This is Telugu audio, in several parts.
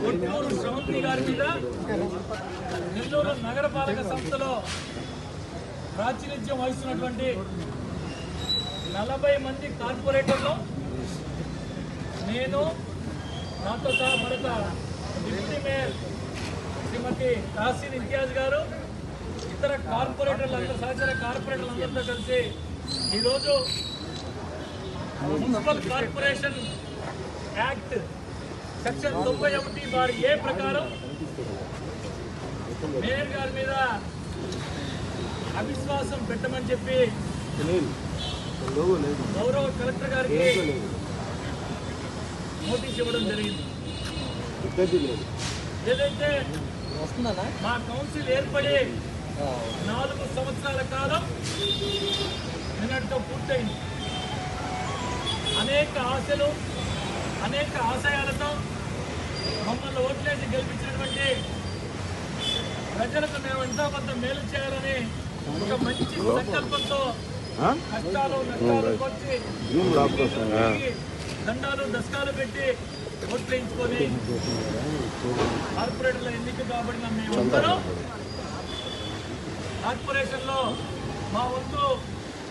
ఒట్టూరు శ్రవంతి గారి మీద నెల్లూరు నగరపాలక సంస్థలో ప్రాతినిధ్యం వహిస్తున్నటువంటి నలభై మంది కార్పొరేటర్లు నేను నాతో సహా మరొక డిప్యూటీ మేయర్ శ్రీమతి కాసిన్ ఇంతియాజ్ గారు ఇతర కార్పొరేటర్లు అందరూ సహచర కార్పొరేటర్లు అందరితో కలిసి ఈరోజు మున్సిపల్ కార్పొరేషన్ యాక్ట్ సెక్షన్ తొంభై ఒకటి వారి ఏ ప్రకారం మేయర్ గారి మీద అవిశ్వాసం పెట్టమని చెప్పి గౌరవ కలెక్టర్ గారికి నోటీస్ ఇవ్వడం జరిగింది. ఏదైతే మా కౌన్సిల్ ఏర్పడి నాలుగు సంవత్సరాల కాలం నిన్నటితో పూర్తయింది. అనేక ఆశలు అనేక ఆశయాలతో మమ్మల్ని ఓట్లేసి గెలిపించినటువంటి ప్రజలకు మేము ఎంతో కొంత మేలు చేయాలని ఒక మంచి సంకల్పంతో కష్టాలు నష్టాలు వచ్చి దండాలు దశకాలు పెట్టి ఓట్లు వేయించుకొని కార్పొరేటర్ల ఎన్నిక కాబడిన మేమందరం కార్పొరేషన్లో మా వంతు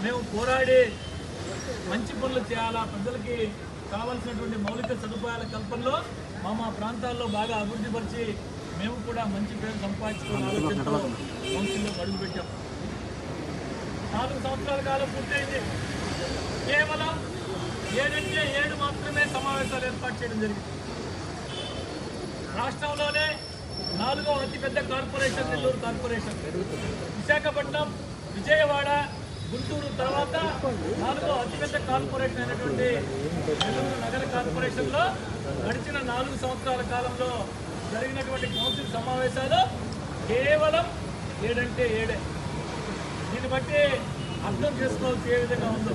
మేము పోరాడి మంచి పనులు చేయాలా ప్రజలకి కావాల్సినటువంటి మౌలిక సదుపాయాల కల్పనలో మా మా ప్రాంతాల్లో బాగా అభివృద్ధి పరిచి మేము కూడా మంచి పేరు సంపాదించుకునే ఆలోచనతో కౌన్సిల్లో అడుగు పెట్టాం. నాలుగు సంవత్సరాల కాలం పూర్తయింది. కేవలం ఏడంటే ఏడు మాత్రమే సమావేశాలు ఏర్పాటు చేయడం జరిగింది. రాష్ట్రంలోనే నాలుగో అతిపెద్ద కార్పొరేషన్ నెల్లూరు కార్పొరేషన్. విశాఖపట్నం విజయవాడ గుంటూరు తర్వాత నాలుగో అతిపెద్ద కార్పొరేషన్ అయినటువంటి నెల్లూరు నగర కార్పొరేషన్లో గడిచిన నాలుగు సంవత్సరాల కాలంలో జరిగినటువంటి కౌన్సిల్ సమావేశాలు కేవలం ఏడంటే ఏడే. దీన్ని బట్టి అర్థం చేసుకోవాల్సి ఏ విధంగా ఉందో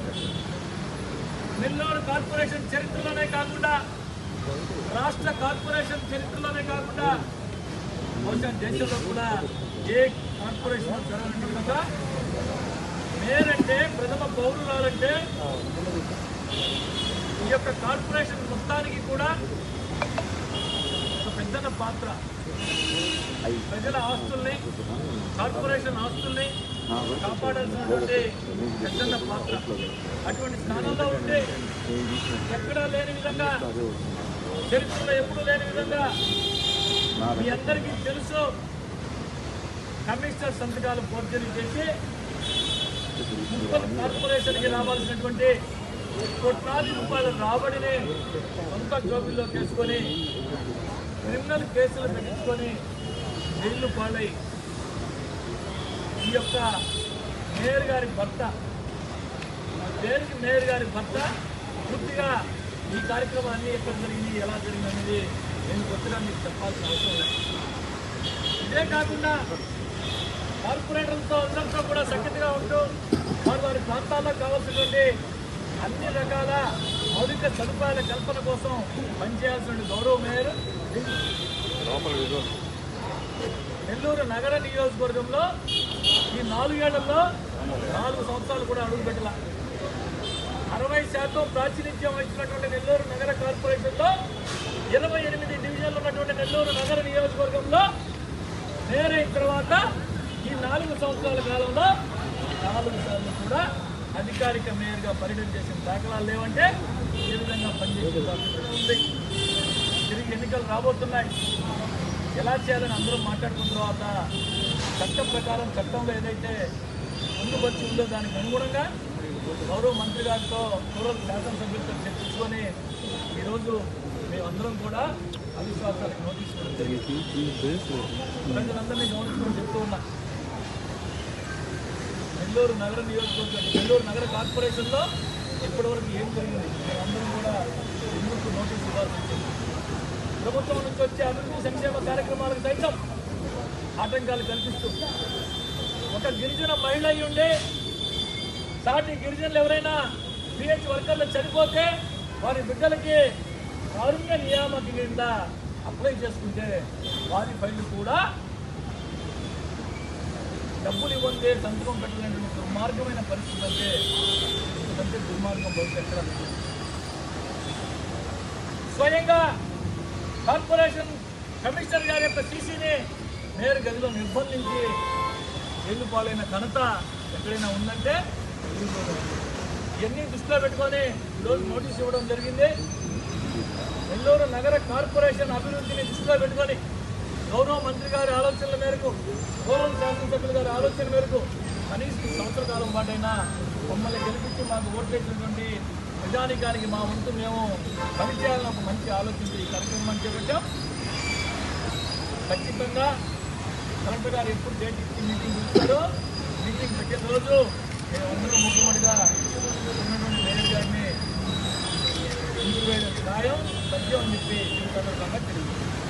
నెల్లూరు కార్పొరేషన్ చరిత్రలోనే కాకుండా రాష్ట్ర కార్పొరేషన్ చరిత్రలోనే కాకుండా బహుశా దేశంలో కూడా ఏ కార్పొరేషన్ జరగని విధంగా మేరంటే ప్రథమ పౌరురాలంటే ఈ యొక్క కార్పొరేషన్ మొత్తానికి కూడా ఒక పెద్దన పాత్ర. ప్రజల ఆస్తుల్ని కార్పొరేషన్ ఆస్తుల్ని కాపాడాల్సినటువంటి పెద్దన్న పాత్ర. అటువంటి స్థానంలో ఉంటే ఎక్కడా లేని విధంగా చరిత్రలో ఎప్పుడూ లేని విధంగా మీ అందరికీ తెలుసు. కమిషనర్ సంతకాలు ఫోర్జరీ చేసి మున్సిపల్ కార్పొరేషన్కి రావాల్సినటువంటి కోట్లాది రూపాయల రాబడిని సొంత జోబుల్లో చేసుకొని క్రిమినల్ కేసులు పెట్టించుకొని జైలు పాలై ఈ యొక్క మేయర్ గారి భర్త పేరుకి మేయర్ గారి భర్త పూర్తిగా ఈ కార్యక్రమాన్ని ఎక్కడ జరిగింది ఎలా జరిగింది అనేది నేను కొత్తగా మీకు చెప్పాల్సిన అవసరం లేదు. ఇదే కాకుండా కార్పొరేటర్లతో అందరితో కూడా సఖ్యతగా ఉంటూ వారి వారి ప్రాంతాల్లో కావాల్సినటువంటి అన్ని రకాల మౌలిక సదుపాయాల కల్పన కోసం పనిచేయాల్సిన గౌరవ మేయర్ నెల్లూరు నగర నియోజకవర్గంలో ఈ నాలుగేళ్ళలో నాలుగు సంవత్సరాలు కూడా అడుగు పెట్టాల. అరవై శాతం ప్రాతినిధ్యం వహించినటువంటి నెల్లూరు నగర కార్పొరేషన్లో ఇరవై ఎనిమిది డివిజన్లు ఉన్నటువంటి నెల్లూరు నగర నియోజకవర్గంలో నేరైన తర్వాత నాలుగు సంవత్సరాల కాలంలో నాలుగు సార్లు కూడా అధికారిక మేయర్గా పర్యటన చేసిన దాఖలాలు లేవంటే ఏ విధంగా పనిచేసే ఉంది? తిరిగి ఎన్నికలు రాబోతున్నాయి. ఎలా చేయాలని అందరూ మాట్లాడుకున్న తర్వాత చట్టం ప్రకారం చట్టంలో ఏదైతే ముందుపరిచి ఉందో దానికి అనుగుణంగా గౌరవ మంత్రి గారితో గౌరవ శాసనసభ్యులతో చర్చించుకొని ఈరోజు మేమందరం కూడా అవిశ్వాసాలకు నోటీస్ జరిగింది. ప్రజలందరినీ గౌరవించుకొని చెప్తూ ఉన్నా. నెల్లూరు నగర నియోజకవర్గం నెల్లూరు నగర కార్పొరేషన్లో ఇప్పటివరకు ఏం జరిగింది? అందరం కూడా ఎందుకు నోటీస్ ఇవ్వాల్సి వచ్చింది? ప్రభుత్వం నుంచి వచ్చే అభివృద్ధి సంక్షేమ కార్యక్రమాలకు సైతం ఆటంకాలు కల్పిస్తూ ఒక గిరిజన మహిళ అయి ఉండే సాటి గిరిజనులు ఎవరైనా పిహెచ్ వర్కర్లు చనిపోతే వారి బిడ్డలకి కారుణ్య నియామక కింద అప్లై చేసుకుంటే వారి ఫైల్ కూడా డబ్బులు ఇవ్వండి సంతకం పెట్టలేని దుర్మార్గమైన పరిస్థితి అంటే ఇంతకంటే దుర్మార్గం బహుశా ఎక్కడ లేదు. స్వయంగా కార్పొరేషన్ కమిషనర్ గారి యొక్క సీసీని మేయర్ గదిలో నిర్బంధించి జైలు పాలైన ఘనత ఎక్కడైనా ఉందంటే ఇవన్నీ దృష్టిలో పెట్టుకొని ఈరోజు నోటీస్ ఇవ్వడం జరిగింది నెల్లూరు నగర కార్పొరేషన్ అభివృద్ధిని దృష్టిలో పెట్టుకొని గౌరవ మంత్రి గారి ఆలోచనల మేరకు గౌరవ శాసనసభ్యుల గారి ఆలోచన మేరకు కనీసం సంవత్సర కాలం పాటైనా మమ్మల్ని గెలిపించి మాకు ఓట్లేసినటువంటి ప్రజానికానికి మా వంతు మేము పనిచేయాలని ఒక మంచి ఆలోచించి ఈ కార్యక్రమం చేపట్టాం ఖచ్చితంగా కలెక్టర్ గారు ఎప్పుడు డేట్ ఇచ్చి మీటింగ్ పిలుస్తారో మీటింగ్ పెట్టే రోజు అందరూ ముఖ్యమంత్రిగా ఉన్నటువంటి మేనేజర్ గారిని ముందుకు వేయడం ఖాయం సత్యం అని చెప్పి ఈ సందర్భంగా తెలియదు.